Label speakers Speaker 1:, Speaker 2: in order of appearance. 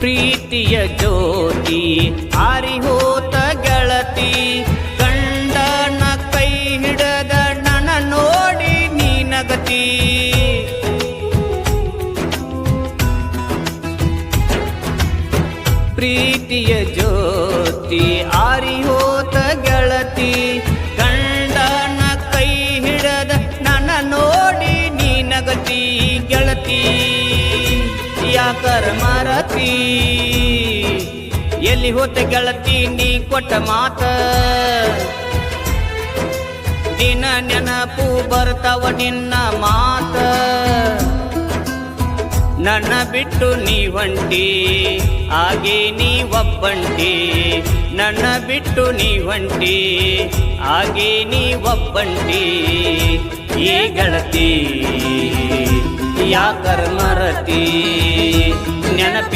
Speaker 1: ಪ್ರೀತಿಯ ಜ್ಯೋತಿ ಆರಿಹೋತ ಗೆಳತಿ, ಗಂಡನ ಕೈ ಹಿಡದ ನನ ನೋಡಿ ನೀನಗತಿ. ಪ್ರೀತಿಯ ಜ್ಯೋತಿ ಆರಿಹೋತ ಗೆಳತಿ, ಗಂಡನ ಕೈ ಹಿಡದ ನನ್ನ ನೋಡಿ ನೀನಗತಿ. ಗೆಳತಿ ಯಾಕರ ಮರತಿ. ಎಲ್ಲಿ ಹೋತ ಗೆಳತಿ, ನೀ ಕೊಟ್ಟ ಮಾತ. ದಿನ ನೆನಪು ಬರ್ತಾವ ನಿನ್ನ ಮಾತ. ನನ್ನ ಬಿಟ್ಟು ನೀ ಹೊಂಟಿ ಹಾಗೆ ನೀ ಒಬ್ಬಂಟಿ. ನನ್ನ ಬಿಟ್ಟು ನೀ ಹೊಂಟಿ ಹಾಗೆ ನೀ ಒಬ್ಬಂಟಿ. ಈ ಗೆಳತಿ ಯಾಕರ್ ಮರತಿ? ನೆನಪಿ